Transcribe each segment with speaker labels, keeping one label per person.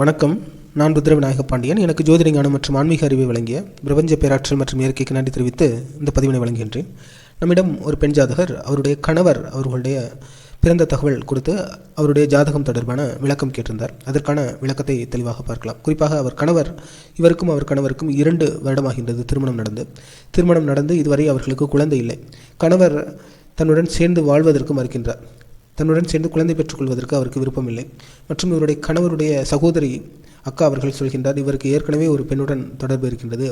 Speaker 1: வணக்கம். நான் ருத்ரவிநாயக பாண்டியன் எனக்கு ஜோதிடஞானம் மற்றும் ஆன்மீக அறிவை வழங்கிய பிரபஞ்ச பேராற்றல் மற்றும் இயற்கைக்கு நன்றி தெரிவித்து இந்த பதிவினை வழங்குகின்றேன். நம்மிடம் ஒரு பெண் ஜாதகர் அவருடைய கணவர் அவர்களுடைய பிறந்த தகவல் கொடுத்து அவருடைய ஜாதகம் தொடர்பான விளக்கம் கேட்டிருந்தார். அதற்கான விளக்கத்தை தெளிவாக பார்க்கலாம். குறிப்பாக அவர் கணவர் இவருக்கும் அவர் கணவருக்கும் இரண்டு வருடமாகின்றது திருமணம் நடந்து. திருமணம் நடந்து இதுவரை அவர்களுக்கு குழந்தை இல்லை. கணவர் தன்னுடன் சேர்ந்து வாழ்வதற்கு மறுக்கின்றார். தன்னுடன் சேர்ந்து குழந்தை பெற்றுக்கொள்வதற்கு அவருக்கு விருப்பமில்லை. மற்றும் இவருடைய கணவருடைய சகோதரி அக்கா அவர்கள் சொல்கின்றார் இவருக்கு ஏற்கனவே ஒரு பெண்ணுடன் தொடர்பு இருக்கின்றது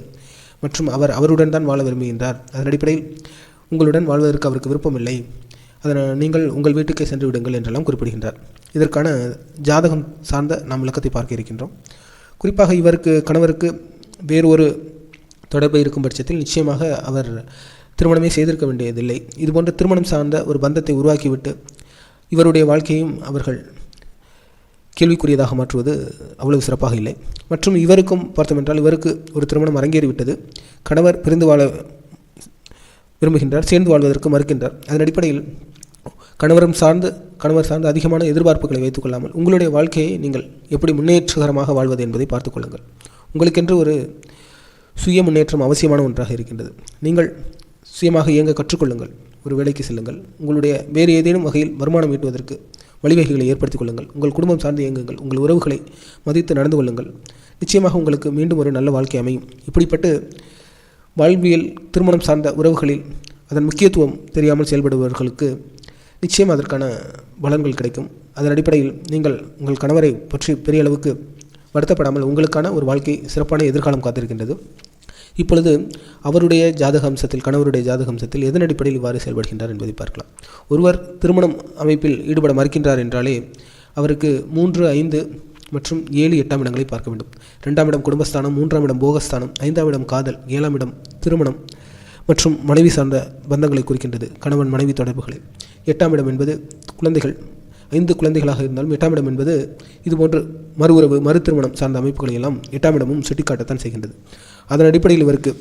Speaker 1: மற்றும் அவர் அவருடன் தான் வாழ விரும்புகின்றார். அதன் அடிப்படையில் உங்களுடன் வாழ்வதற்கு அவருக்கு விருப்பமில்லை. அதனால் நீங்கள் உங்கள் வீட்டுக்கே சென்று விடுங்கள் என்றெல்லாம் குறிப்பிடுகின்றார். இதற்கான ஜாதகம் சார்ந்த நாம் விளக்கத்தை பார்க்க இருக்கின்றோம். குறிப்பாக இவருக்கு கணவருக்கு வேறு ஒரு தொடர்பு இருக்கும் பட்சத்தில் நிச்சயமாக அவர் திருமணமே செய்திருக்க வேண்டியதில்லை. இதுபோன்ற திருமணம் சார்ந்த ஒரு பந்தத்தை உருவாக்கிவிட்டு இவருடைய வாழ்க்கையும் அவர்கள் கேள்விக்குரியதாக மாற்றுவது அவ்வளவு சிறப்பாக இல்லை. மற்றும் இவருக்கும் பார்த்தோம் என்றால் இவருக்கு ஒரு திருமணம் அரங்கேறிவிட்டது. கணவர் பிரிந்து வாழ விரும்புகின்றார் சேர்ந்து வாழ்வதற்கு மறுக்கின்றார். அதன் அடிப்படையில் கணவரும் சார்ந்து கணவர் சார்ந்து அதிகமான எதிர்பார்ப்புகளை வைத்துக் கொள்ளாமல் உங்களுடைய வாழ்க்கையை நீங்கள் எப்படி முன்னேற்றகரமாக வாழ்வது என்பதை பார்த்துக்கொள்ளுங்கள் உங்களுக்கென்று ஒரு சுய முன்னேற்றம் அவசியமான ஒன்றாக இருக்கின்றது. நீங்கள் சுயமாக இயங்க கற்றுக்கொள்ளுங்கள் ஒரு வேலைக்கு செல்லுங்கள். உங்களுடைய வேறு ஏதேனும் வகையில் வருமானம் ஈட்டுவதற்கு வழிவகைகளை ஏற்படுத்திக் கொள்ளுங்கள். உங்கள் குடும்பம் சார்ந்து இயங்குங்கள். உங்கள் உறவுகளை மதித்து நடந்து கொள்ளுங்கள். நிச்சயமாக உங்களுக்கு மீண்டும் ஒரு நல்ல வாழ்க்கை அமையும். இப்படிப்பட்டு வாழ்வியல் திருமணம் சார்ந்த உறவுகளில் அதன் முக்கியத்துவம் தெரியாமல் செயல்படுபவர்களுக்கு நிச்சயம் அதற்கான பலன்கள் கிடைக்கும். அதன் அடிப்படையில் நீங்கள் உங்கள் கணவரை பற்றி பெரிய அளவுக்கு வருத்தப்படாமல் உங்களுக்கான ஒரு வாழ்க்கை சிறப்பான எதிர்காலம் காத்திருக்கின்றது. இப்பொழுது அவருடைய ஜாதக அம்சத்தில் கணவருடைய ஜாதகம்சத்தில் எதன் அடிப்படையில் இவ்வாறு செயல்படுகின்றார் என்பதை பார்க்கலாம். ஒருவர் திருமணம் அமைப்பில் ஈடுபட மறுக்கின்றார் என்றாலே அவருக்கு மூன்று ஐந்து மற்றும் ஏழு எட்டாம் இடங்களை பார்க்க வேண்டும். ரெண்டாம் இடம் குடும்பஸ்தானம் மூன்றாம் இடம் போகஸ்தானம் ஐந்தாம் இடம் காதல் ஏழாம் இடம் திருமணம் மற்றும் மனைவி சார்ந்த பந்தங்களை குறிக்கின்றது கணவன் மனைவி தொடர்புகளை. எட்டாம் இடம் என்பது குழந்தைகள் ஐந்து குழந்தைகளாக இருந்தாலும் எட்டாம் இடம் என்பது இதுபோன்று மறு உறவு மறு திருமணம் சார்ந்த அமைப்புகளை எல்லாம் எட்டாம் இடமும் சுட்டிக்காட்டத்தான் செய்கின்றது. அதன் அடிப்படையில் இவருக்கு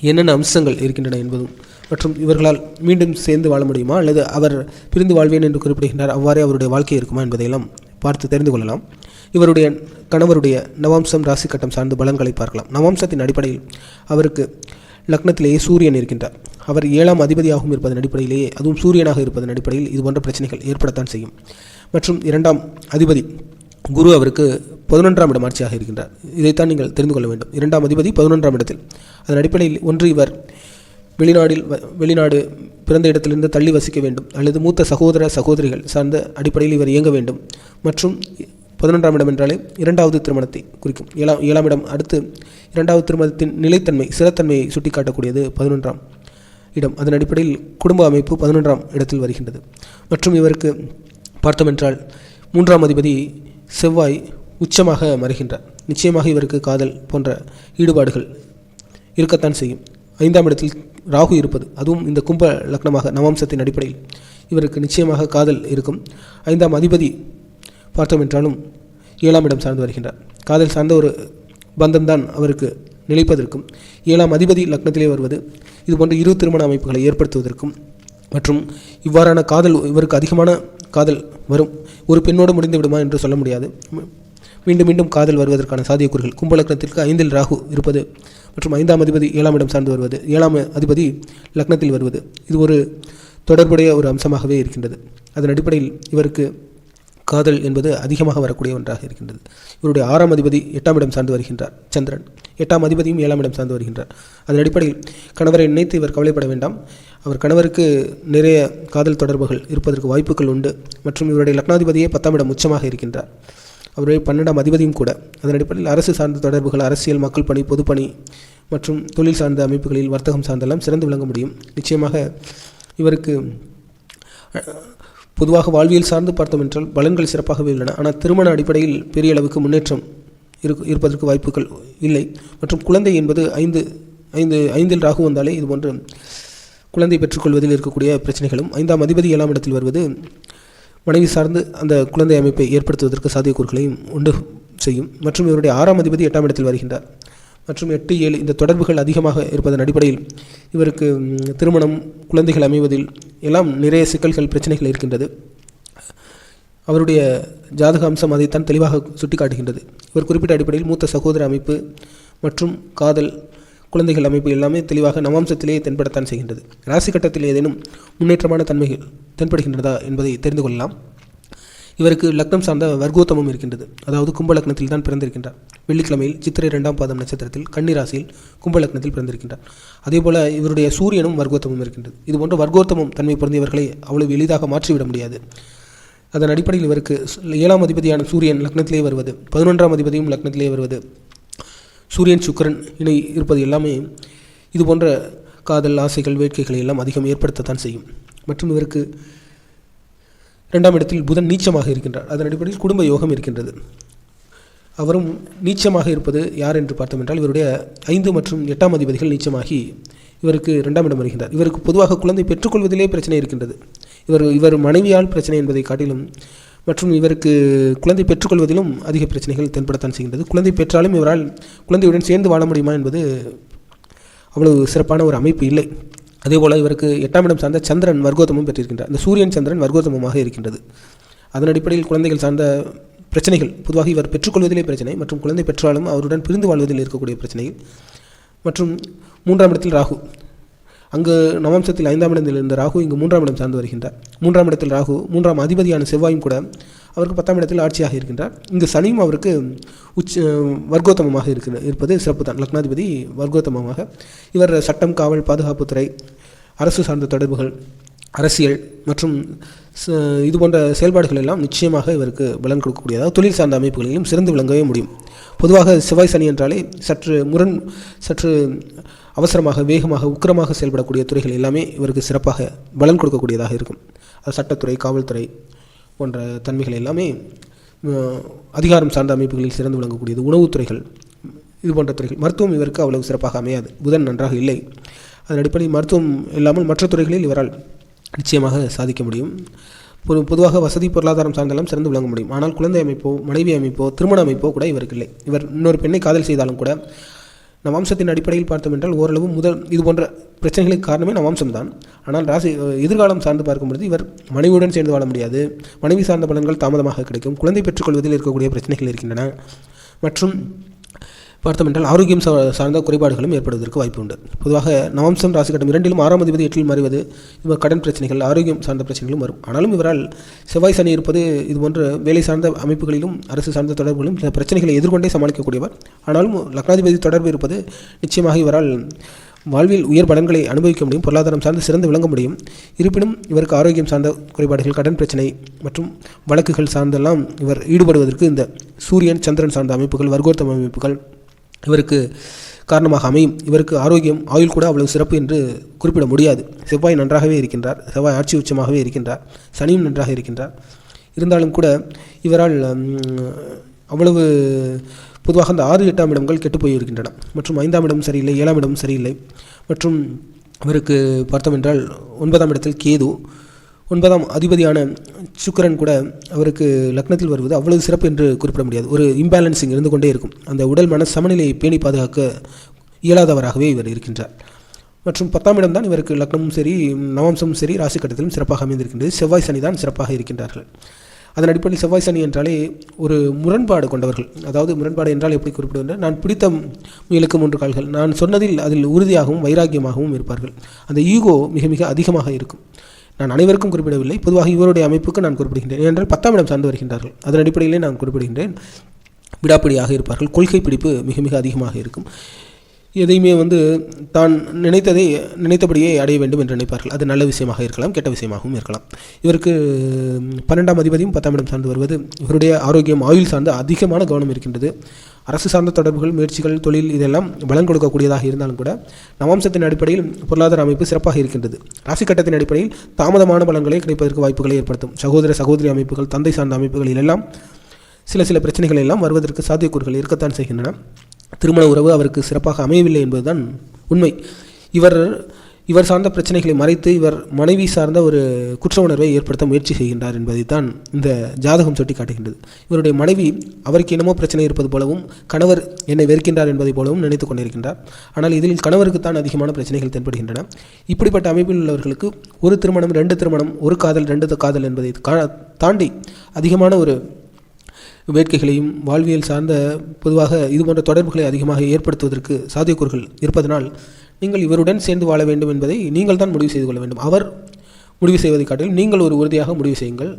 Speaker 1: என்னென்ன அம்சங்கள் இருக்கின்றன என்பதும் மற்றும் இவர்களால் மீண்டும் சேர்ந்து வாழ முடியுமா? அல்லது அவர் பிரிந்து வாழ்வேன் என்று குறிப்பிடுகின்றார் அவ்வாறே அவருடைய வாழ்க்கை இருக்குமா என்பதையெல்லாம் பார்த்து தெரிந்து கொள்ளலாம். இவருடைய கணவருடைய நவாம்சம் ராசி கட்டம் சார்ந்து பலன்களை பார்க்கலாம். நவாம்சத்தின் அடிப்படையில் அவருக்கு லக்னத்திலேயே சூரியன் இருக்கின்றார். அவர் ஏழாம் அதிபதியாகவும் இருப்பதன் அடிப்படையிலேயே அதுவும் சூரியனாக இருப்பதன் அடிப்படையில் இது போன்ற பிரச்சனைகள் ஏற்படத்தான் செய்யும். மற்றும் இரண்டாம் அதிபதி குரு அவருக்கு பதினொன்றாம் இடம் ஆட்சியாக இருக்கின்றார். இதைத்தான் நீங்கள் தெரிந்து கொள்ள வேண்டும். இரண்டாம் அதிபதி பதினொன்றாம் இடத்தில். அதன் அடிப்படையில் ஒன்று இவர் வெளிநாடில் வெளிநாடு பிறந்த இடத்திலிருந்து தள்ளி வசிக்க வேண்டும். அல்லது மூத்த சகோதர சகோதரிகள் சார்ந்த அடிப்படையில் இவர் இயங்க வேண்டும். மற்றும் பதினொன்றாம் இடம் என்றாலே இரண்டாவது திருமணத்தை குறிக்கும். ஏழாம் ஏழாம் இடம் அடுத்து இரண்டாவது திருமணத்தின் நிலைத்தன்மை சிறத்தன்மையை சுட்டிக்காட்டக்கூடியது பதினொன்றாம் இடம். அதன் அடிப்படையில் குடும்ப அமைப்பு பதினொன்றாம் இடத்தில் வருகின்றது. மற்றும் இவருக்கு பார்த்தோமென்றால் மூன்றாம் அதிபதி செவ்வாய் உச்சமாக மறைகின்றார். நிச்சயமாக இவருக்கு காதல் போன்ற ஈடுபாடுகள் இருக்கத்தான் செய்யும். ஐந்தாம் இடத்தில் ராகு இருப்பது அதுவும் இந்த கும்ப லக்னமாக நவம்சத்தின் அடிப்படையில் இவருக்கு நிச்சயமாக காதல் இருக்கும். ஐந்தாம் அதிபதி பார்த்தோம் என்றாலும் ஏழாம் இடம் சார்ந்து வருகின்றார். காதல் சார்ந்த ஒரு பந்தம்தான் அவருக்கு நிலைப்பதற்கும் ஏழாம் அதிபதி லக்னத்திலே வருவது இதுபோன்ற இரு திருமண அமைப்புகளை ஏற்படுத்துவதற்கும் மற்றும் இவ்வாறான காதல் இவருக்கு அதிகமான காதல் வரும். ஒரு பெண்ணோடு முடிந்து விடுமா என்று சொல்ல முடியாது. மீண்டும் மீண்டும் காதல் வருவதற்கான சாத்தியக்கூறுகள். கும்பலக்னத்திற்கு ஐந்தில் ராகு இருப்பது மற்றும் ஐந்தாம் அதிபதி ஏழாம் இடம் சார்ந்து வருவது. ஏழாம் அதிபதி லக்னத்தில் வருவது. இது ஒரு தொடர்புடைய ஒரு அம்சமாகவே இருக்கின்றது. அதன் அடிப்படையில் இவருக்கு காதல் என்பது அதிகமாக வரக்கூடிய ஒன்றாக இருக்கின்றது. இவருடைய ஆறாம் அதிபதி எட்டாம் இடம் சார்ந்து வருகின்றார் சந்திரன். எட்டாம் அதிபதியும் ஏழாம் இடம் சார்ந்து வருகின்றார். அதன் அடிப்படையில் கணவரை நினைத்து இவர் கவலைப்பட வேண்டாம். அவர் கணவருக்கு நிறைய காதல் தொடர்புகள் இருப்பதற்கு வாய்ப்புகள் உண்டு. மற்றும் இவருடைய லக்னாதிபதியே பத்தாம் இடம் உச்சமாக இருக்கின்றார். அவருடைய பன்னெண்டாம் அதிபதியும் கூட. அதன் அடிப்படையில் அரசு சார்ந்த தொடர்புகள் அரசியல் மக்கள் பணி பொதுப்பணி மற்றும் தொழில் சார்ந்த அமைப்புகளில் வர்த்தகம் சார்ந்தெல்லாம் சிறந்து விளங்க முடியும். நிச்சயமாக இவருக்கு பொதுவாக வாழ்வியல் சார்ந்து பார்த்தோம் என்றால் பலன்கள் சிறப்பாகவே உள்ளன. ஆனால் திருமண அடிப்படையில் பெரிய அளவுக்கு முன்னேற்றம் இருக்கு இருப்பதற்கு வாய்ப்புகள் இல்லை. மற்றும் குழந்தை என்பது ஐந்து ஐந்து ஐந்தில் ராகு வந்தாலே இது போன்று குழந்தை பெற்றுக்கொள்வதில் இருக்கக்கூடிய பிரச்சனைகளும் ஐந்தாம் அதிபதி ஏழாம் இடத்தில் வருவது மனைவி சார்ந்து அந்த குழந்தை அமைப்பை ஏற்படுத்துவதற்கு சாத்தியக்கூறுகளையும் உண்டு செய்யும். மற்றும் இவருடைய ஆறாம் அதிபதி எட்டாம் இடத்தில் வருகின்றார். மற்றும் எட்டு ஏழு இந்த தொடர்புகள் அதிகமாக இருப்பதன் அடிப்படையில் இவருக்கு திருமணம் குழந்தைகள் அமைவதில் எல்லாம் நிறைய சிக்கல்கள் பிரச்சனைகள் இருக்கின்றது. அவருடைய ஜாதக அம்சம் அதைத்தான் தெளிவாக சுட்டிக்காட்டுகின்றது. இவர் குறிப்பிட்ட அடிப்படையில் மூத்த சகோதர அமைப்பு மற்றும் காதல் குழந்தைகள் அமைப்பு எல்லாமே தெளிவாக நவாம்சத்திலேயே தென்படத்தான் செய்கின்றது. ராசி கட்டத்தில் ஏதேனும் முன்னேற்றமான தன்மைகள் தென்படுகின்றதா என்பதை தெரிந்து கொள்ளலாம். இவருக்கு லக்னம் சார்ந்த வர்க்கோத்தமம் இருக்கின்றது. அதாவது கும்பலக்னத்தில் தான் பிறந்திருக்கின்றார். வெள்ளிக்கிழமையில் சித்திரை இரண்டாம் பாதம் நட்சத்திரத்தில் கன்னிராசியில் கும்பலக்னத்தில் பிறந்திருக்கின்றார். அதேபோல் இவருடைய சூரியனும் வர்க்கோத்தமும் இருக்கின்றது. இது போன்ற வர்க்கோத்தமம் தன்மை பொருந்தியவர்களை அவ்வளவு எளிதாக மாற்றிவிட முடியாது. அதன் அடிப்படையில் இவருக்கு ஏழாம் அதிபதியான சூரியன் லக்னத்திலே வருவது பதினொன்றாம் அதிபதியும் லக்னத்திலே வருவது சூரியன் சுக்கிரன் இணை இருப்பது எல்லாமே இது போன்ற காதல் ஆசைகள் வேட்கைகளை எல்லாம் அதிகம் ஏற்படுத்தத்தான் செய்யும். மற்றும் இவருக்கு இரண்டாம் இடத்தில் புதன் நீச்சமாக இருக்கின்றார். அதன் அடிப்படையில் குடும்ப யோகம் இருக்கின்றது. அவரும் நீச்சமாக இருப்பது யார் என்று பார்த்தோம் என்றால் இவருடைய ஐந்து மற்றும் எட்டாம் அதிபதிகள் நீச்சமாகி இவருக்கு இரண்டாம் இடம் வருகின்றார். இவருக்கு பொதுவாக குழந்தை பெற்றுக்கொள்வதிலே பிரச்சனை இருக்கின்றது. இவர் இவர் மனைவியால் பிரச்சனை என்பதை காட்டிலும் மற்றும் இவருக்கு குழந்தை பெற்றுக்கொள்வதிலும் அதிக பிரச்சனைகள் தென்படத்தான் செய்கின்றது. குழந்தை பெற்றாலும் இவரால் குழந்தையுடன் சேர்ந்து வாழ முடியுமா என்பது அவ்வளவு சிறப்பான ஒரு அமைப்பு இல்லை. அதேபோல் இவருக்கு எட்டாம் இடம் சார்ந்த சந்திரன் வர்க்கோத்தமும் பெற்றிருக்கின்றார். இந்த சூரியன் சந்திரன் வர்க்கோத்தமமாக இருக்கின்றது. அதன் அடிப்படையில் குழந்தைகள் சார்ந்த பிரச்சனைகள் பொதுவாக இவர் பெற்றுக்கொள்வதிலே பிரச்சனை மற்றும் குழந்தை பெற்றாலும் அவருடன் பிரிந்து வாழ்வதில் இருக்கக்கூடிய பிரச்சனைகள். மற்றும் மூன்றாம் இடத்தில் ராகு. அங்கு நவம்சத்தில் ஐந்தாம் இடத்தில் இருந்த ராகு இங்கு மூன்றாம் இடம் சார்ந்து வருகின்றார். மூன்றாம் இடத்தில் ராகு மூன்றாம் அதிபதியான செவ்வாயும் கூட அவருக்கு பத்தாம் இடத்தில் ஆட்சியாக இருக்கின்றார். இங்கு சனியும் அவருக்கு உச்ச வர்க்கோத்தமமாக இருக்கிற இருப்பது சிறப்பு தான் லக்னாதிபதி வர்க்கோத்தமமாக. இவர் சட்டம் காவல் பாதுகாப்புத்துறை அரசு சார்ந்த தொடர்புகள் அரசியல் மற்றும் இது போன்ற செயல்பாடுகள் எல்லாம் நிச்சயமாக இவருக்கு பலன் கொடுக்கக்கூடியதாக தொழில் சார்ந்த அமைப்புகளிலும் சிறந்து விளங்கவே முடியும். பொதுவாக செவ்வாய் சனி என்றாலே சற்று முரண் சற்று அவசரமாக வேகமாக உக்கிரமாக செயல்படக்கூடிய துறைகள் எல்லாமே இவருக்கு சிறப்பாக பலன் கொடுக்கக்கூடியதாக இருக்கும். அது சட்டத்துறை காவல்துறை போன்ற தன்மைகள் எல்லாமே அதிகாரம் சார்ந்த அமைப்புகளில் சிறந்து விளங்கக்கூடியது. உணவுத்துறைகள் இது போன்ற துறைகள் மருத்துவம் இவருக்கு அவ்வளவு சிறப்பாக அமையாது. புதன் நன்றாக இல்லை. அதன் அடிப்படையில் மருத்துவம் இல்லாமல் மற்ற துறைகளில் இவரால் நிச்சயமாக சாதிக்க முடியும். பொது பொதுவாக வசதி பொருளாதாரம் சார்ந்தெல்லாம் சிறந்து விளங்க முடியும். ஆனால் குழந்தை அமைப்போ மனைவி அமைப்போ திருமண அமைப்போ கூட இவருக்கு இல்லை. இவர் இன்னொரு பெண்ணை காதல் செய்தாலும் கூட நம் வம்சத்தின் அடிப்படையில் பார்த்தோம் என்றால் ஓரளவு முதல் இது போன்ற பிரச்சனைகளுக்கு காரணமே நம் வம்சம்தான் ஆனால் ராசி எதிர்காலம் சார்ந்து பார்க்கும்பொழுது இவர் மனைவியுடன் சேர்ந்து வாழ முடியாது. மனைவி சார்ந்த பலன்கள் தாமதமாக கிடைக்கும். குழந்தை பெற்றுக்கொள்வதில் இருக்கக்கூடிய பிரச்சனைகள் இருக்கின்றன. மற்றும் பார்த்தமென்றால் ஆரோக்கியம் சார்ந்த குறைபாடுகளும் ஏற்படுவதற்கு வாய்ப்பு உண்டு பொதுவாக நவம்சம் ராசிக்கட்டம் இரண்டிலும் ஆறாம் அதிபதி எட்டில் மறைவது இவர் கடன் பிரச்சனைகள் ஆரோக்கியம் சார்ந்த பிரச்சனைகளும் வரும். ஆனாலும் இவரால் செவ்வாய் சனி இருப்பது இது போன்ற வேலை சார்ந்த அமைப்புகளிலும் அரசு சார்ந்த தொடர்புகளும் சில பிரச்சனைகளை எதிர்கொண்டே சமாளிக்கக்கூடியவர். ஆனாலும் லக்னாதிபதி தொடர்பு இருப்பது நிச்சயமாக இவரால் வாழ்வில் உயர் பலன்களை அனுபவிக்க முடியும் பொருளாதாரம் சார்ந்து சிறந்து விளங்க முடியும். இருப்பினும் இவருக்கு ஆரோக்கியம் சார்ந்த குறைபாடுகள் கடன் பிரச்சனை மற்றும் வழக்குகள் சார்ந்தெல்லாம் இவர் ஈடுபடுவதற்கு இந்த சூரியன் சந்திரன் சார்ந்த அமைப்புகள் வர்க்கோத்தம அமைப்புகள் இவருக்கு காரணமாக அமையும். இவருக்கு ஆரோக்கியம் ஆயுள் கூட அவ்வளவு சிறப்பு என்று குறிப்பிட முடியாது. செவ்வாய் நன்றாகவே இருக்கின்றார். செவ்வாய் ஆட்சி உச்சமாகவே இருக்கின்றார். சனியும் நன்றாக இருக்கின்றார். இருந்தாலும் கூட இவரால் அவ்வளவு பொதுவாக அந்த ஆறு எட்டாம் இடங்கள் கெட்டு இருக்கின்றன மற்றும் ஐந்தாம் இடம் சரியில்லை ஏழாம் இடம் சரியில்லை. மற்றும் இவருக்கு பார்த்தோம் என்றால் ஒன்பதாம் இடத்தில் கேது ஒன்பதாம் அதிபதியான சுக்கிரன் கூட அவருக்கு லக்னத்தில் வருவது அவ்வளவு சிறப்பு என்று குறிப்பிட முடியாது. ஒரு இம்பேலன்சிங் இருந்து கொண்டே இருக்கும். அந்த உடல் மன சமநிலையை பேணி பாதுகாக்க இயலாதவராகவே இவர் இருக்கின்றார். மற்றும் பத்தாம் இடம் தான் இவருக்கு லக்னமும் சரி நவம்சமும் சரி ராசி கட்டத்திலும் சிறப்பாக அமைந்திருக்கின்றது. செவ்வாய் சனி தான் சிறப்பாக இருக்கின்றார்கள். அதன் அடிப்படையில் செவ்வாய் சனி என்றாலே ஒரு முரண்பாடு கொண்டவர்கள். அதாவது முரண்பாடு என்றால் எப்படி குறிப்பிடுவது நான் பிடித்த முயலுக்கு மூன்று கால்கள். நான் சொன்னதில் அதில் உறுதியாகவும் வைராக்கியமாகவும் இருப்பார்கள். அந்த ஈகோ மிக மிக அதிகமாக இருக்கும். நான் அனைவருக்கும் குறிப்பிடவில்லை. பொதுவாக இவருடைய அமைப்புக்கு நான் குறிப்பிடுகின்றேன். ஏனென்றால் பத்தாம் இடம் சார்ந்து வருகின்றார்கள். அதன் அடிப்படையிலே நான் குறிப்பிடுகின்றேன். விடாப்பிடியாக இருப்பார்கள். கொள்கை பிடிப்பு மிக மிக அதிகமாக இருக்கும். எதையுமே வந்து தான் நினைத்ததை நினைத்தபடியே அடைய வேண்டும் என்று நினைப்பார்கள். அது நல்ல விஷயமாக இருக்கலாம் கெட்ட விஷயமாகவும் இருக்கலாம். இவருக்கு பன்னெண்டாம் அதிபதியும் பத்தாம் இடம் சார்ந்து வருவது இவருடைய ஆரோக்கியம் ஆயுள் சார்ந்து அதிகமான கவனம் இருக்கின்றது. அரசு சார்ந்த தொடர்புகள் முயற்சிகள் தொழில் இதெல்லாம் பலன் கொடுக்கக்கூடியதாக இருந்தாலும் கூட நவாம்சத்தின் அடிப்படையில் பொருளாதார அமைப்பு சிறப்பாக இருக்கின்றது. ராசி கட்டத்தின் அடிப்படையில் தாமதமான பலன்களை கிடைப்பதற்கு வாய்ப்புகளை ஏற்படுத்தும். சகோதர சகோதரி அமைப்புகள் தந்தை சார்ந்த அமைப்புகளில் எல்லாம் சில சில பிரச்சனைகள் எல்லாம் வருவதற்கு சாத்தியக்கூறுகள் இருக்கத்தான் செய்கின்றன. திருமண உறவு அவருக்கு சிறப்பாக அமையவில்லை என்பதுதான் உண்மை. இவர் இவர் சார்ந்த பிரச்சனைகளை மறைத்து இவர் மனைவி சார்ந்த ஒரு குற்ற உணர்வை ஏற்படுத்த முயற்சி செய்கின்றார் என்பதை தான் இந்த ஜாதகம் சுட்டி காட்டுகின்றது இவருடைய மனைவி அவருக்கு என்னமோ பிரச்சனை இருப்பது போலவும் கணவர் என்னை வெறுக்கின்றார் என்பதை போலவும் நினைத்து கொண்டிருக்கின்றார். ஆனால் இதில் கணவருக்கு தான் அதிகமான பிரச்சனைகள் தென்படுகின்றன. இப்படிப்பட்ட அமைப்பில் உள்ளவர்களுக்கு ஒரு திருமணம் ரெண்டு திருமணம் ஒரு காதல் ரெண்டு காதல் என்பதை கா- தாண்டி அதிகமான ஒரு வேட்கைகளையும் வாழ்வியல் சார்ந்த பொதுவாக இதுபோன்ற தொடர்புகளை அதிகமாக ஏற்படுத்துவதற்கு சாத்தியக்கூறுகள் இருப்பதனால் நீங்கள் இவருடன் சேர்ந்து வாழ வேண்டும் என்பதை நீங்கள் தான் முடிவு செய்து கொள்ள வேண்டும். அவர் முடிவு செய்வதை காட்டிலும் நீங்கள் ஒரு உறுதியாக முடிவு செய்யுங்கள்.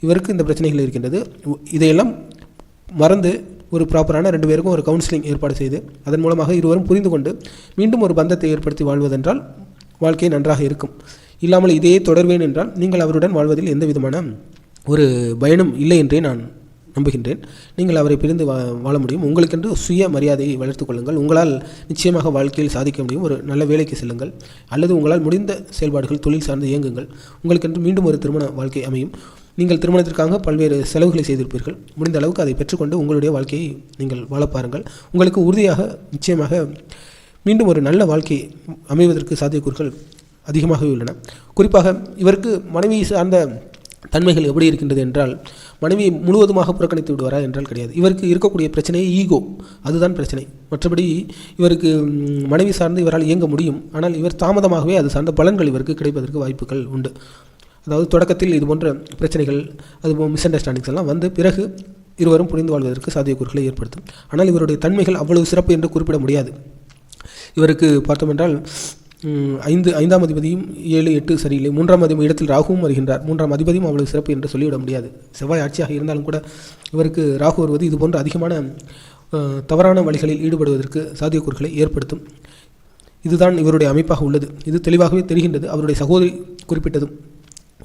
Speaker 1: இவருக்கு இந்த பிரச்சனைகள் இருக்கின்றது. உ- இதையெல்லாம் மறந்து ஒரு ப்ராப்பரான ரெண்டு பேருக்கும் ஒரு கவுன்சிலிங் ஏற்பாடு செய்து அதன் மூலமாக இருவரும் புரிந்து கொண்டு மீண்டும் ஒரு பந்தத்தை ஏற்படுத்தி வாழ்வதென்றால் வாழ்க்கை நன்றாக இருக்கும். இல்லாமல் இதையே தொடர்வேன் என்றால் நீங்கள் அவருடன் வாழ்வதில் எந்த விதமான ஒரு பயனும் இல்லை என்றே நான் நம்புகின்றேன். நீங்கள் அவரை பிரிந்து வா வாழ முடியும். உங்களுக்கென்று சுய மரியாதையை வளர்த்துக் கொள்ளுங்கள். உங்களால் நிச்சயமாக வாழ்க்கையில் சாதிக்க முடியும். ஒரு நல்ல வேலைக்கு செல்லுங்கள். அல்லது உங்களால் முடிந்த செயல்பாடுகள் தொழில் சார்ந்து இயங்குங்கள். உங்களுக்கென்று மீண்டும் ஒரு திருமண வாழ்க்கை அமையும். நீங்கள் திருமணத்திற்காக பல்வேறு செலவுகளை செய்திருப்பீர்கள். முடிந்த அளவுக்கு அதை பெற்றுக்கொண்டு உங்களுடைய வாழ்க்கையை நீங்கள் வாழ பாருங்கள். உங்களுக்கு உறுதியாக நிச்சயமாக மீண்டும் ஒரு நல்ல வாழ்க்கை அமைவதற்கு சாத்தியக்கூறுகள் அதிகமாகவே உள்ளன. குறிப்பாக இவருக்கு மனைவி சார்ந்த தன்மைகள் எப்படி இருக்கின்றது என்றால் மனைவி முழுவதுமாக புறக்கணித்து விடுவாரா என்றால் கிடையாது. இவருக்கு இருக்கக்கூடிய பிரச்சனையே ஈகோ. அதுதான் பிரச்சனை. மற்றபடி இவருக்கு மனைவி சார்ந்து இவரால் இயங்க முடியும். ஆனால் இவர் தாமதமாகவே அது சார்ந்த பலன்கள் இவருக்கு கிடைப்பதற்கு வாய்ப்புகள் உண்டு. அதாவது தொடக்கத்தில் இது போன்ற பிரச்சனைகள் அது மிஸ் அண்டர்ஸ்டாண்டிங்ஸ் எல்லாம் வந்து பிறகு இருவரும் புரிந்து வாழ்வதற்கு சாத்தியக்கூறுகளை ஏற்படுத்தும். ஆனால் இவருடைய தன்மைகள் அவ்வளவு சிறப்பு என்று குறிப்பிட முடியாது. இவருக்கு பார்த்தோம் என்றால் ஐந்து ஐந்தாம் அதிபதியும் ஏழு எட்டு சரியில்லை. மூன்றாம் அதிபதி இடத்தில் ராகுவும் வருகின்றார். மூன்றாம் அதிபதியும் அவ்வளவு சிறப்பு என்று சொல்லிவிட முடியாது. செவ்வாய் ஆட்சியாக இருந்தாலும் கூட இவருக்கு ராகு வருவது இதுபோன்ற அதிகமான தவறான வழிகளில் ஈடுபடுவதற்கு சாத்தியக்கூறுகளை ஏற்படுத்தும். இதுதான் இவருடைய அமைப்பாக உள்ளது. இது தெளிவாகவே தெரிகின்றது. அவருடைய சகோதரி குறிப்பிட்டதும்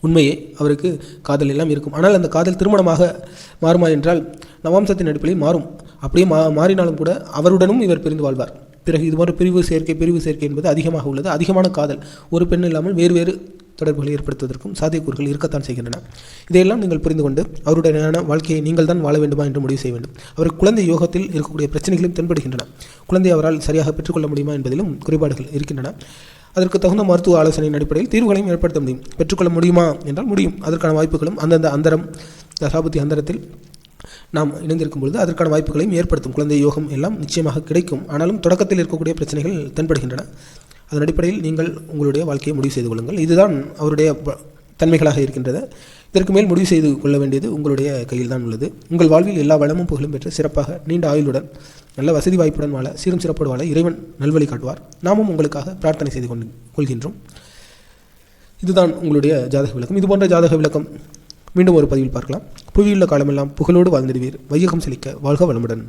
Speaker 1: உண்மையே. அவருக்கு காதல் எல்லாம் இருக்கும். ஆனால் அந்த காதல் திருமணமாக மாறுமா என்றால் நவாம்சத்தின் அடிப்படையில் மாறும். அப்படியே மா மாறினாலும் கூட அவருடனும் இவர் பிரிந்து வாழ்வார். பிறகு இது போன்ற பிரிவு சேர்க்கை பிரிவு சேர்க்கை என்பது அதிகமாக உள்ளது. அதிகமான காதல் ஒரு பெண் இல்லாமல் வேறு வேறு தொடர்புகளை ஏற்படுத்துவதற்கும் சாத்தியக்கூறுகள் இருக்கத்தான் செய்கின்றன. இதையெல்லாம் நீங்கள் புரிந்து கொண்டு அவருடனான வாழ்க்கையை நீங்கள் தான் வாழ வேண்டுமா என்று முடிவு செய்ய வேண்டும். அவர் குழந்தை யோகத்தில் இருக்கக்கூடிய பிரச்சனைகளும் தென்படுகின்றன. குழந்தை அவரால் சரியாக பெற்றுக்கொள்ள முடியுமா என்பதிலும் குறைபாடுகள் இருக்கின்றன. அதற்கு தகுந்த மருத்துவ ஆலோசனையின் அடிப்படையில் தீர்வுகளையும் ஏற்படுத்த முடியும். பெற்றுக்கொள்ள முடியுமா என்றால் முடியும். அதற்கான வாய்ப்புகளும் அந்தந்த அந்தரம் தசாபுத்தி அந்தரத்தில் நாம் இணைந்திருக்கும் பொழுது அதற்கான வாய்ப்புகளையும் ஏற்படுத்தும். குழந்தை யோகம் எல்லாம் நிச்சயமாக கிடைக்கும். ஆனாலும் தொடக்கத்தில் இருக்கக்கூடிய பிரச்சனைகள் தென்படுகின்றன. அதன் அடிப்படையில் நீங்கள் உங்களுடைய வாழ்க்கையை முடிவு செய்து கொள்ளுங்கள். இதுதான் அவருடைய தன்மைகளாக இருக்கின்றது. இதற்கு மேல் முடிவு செய்து கொள்ள வேண்டியது உங்களுடைய கையில் தான் உள்ளது. உங்கள் வாழ்வில் எல்லா வளமும் புகழும் பெற்று சிறப்பாக நீண்ட ஆயுளுடன் நல்ல வசதி வாய்ப்புடன் வாழ சீரும் சிறப்போடு வாழ இறைவன் நல்வழி காட்டுவார். நாமும் உங்களுக்காக பிரார்த்தனை செய்து கொண்டு கொள்கின்றோம். இதுதான் உங்களுடைய ஜாதக விளக்கம். இது போன்ற ஜாதக விளக்கம் மீண்டும் ஒரு பதிவில் பார்க்கலாம். புவியுள்ள காலமெல்லாம் புகழோடு வாழ்ந்திடுவீர். வையகம் செழிக்க வாழ்க வளமுடன்.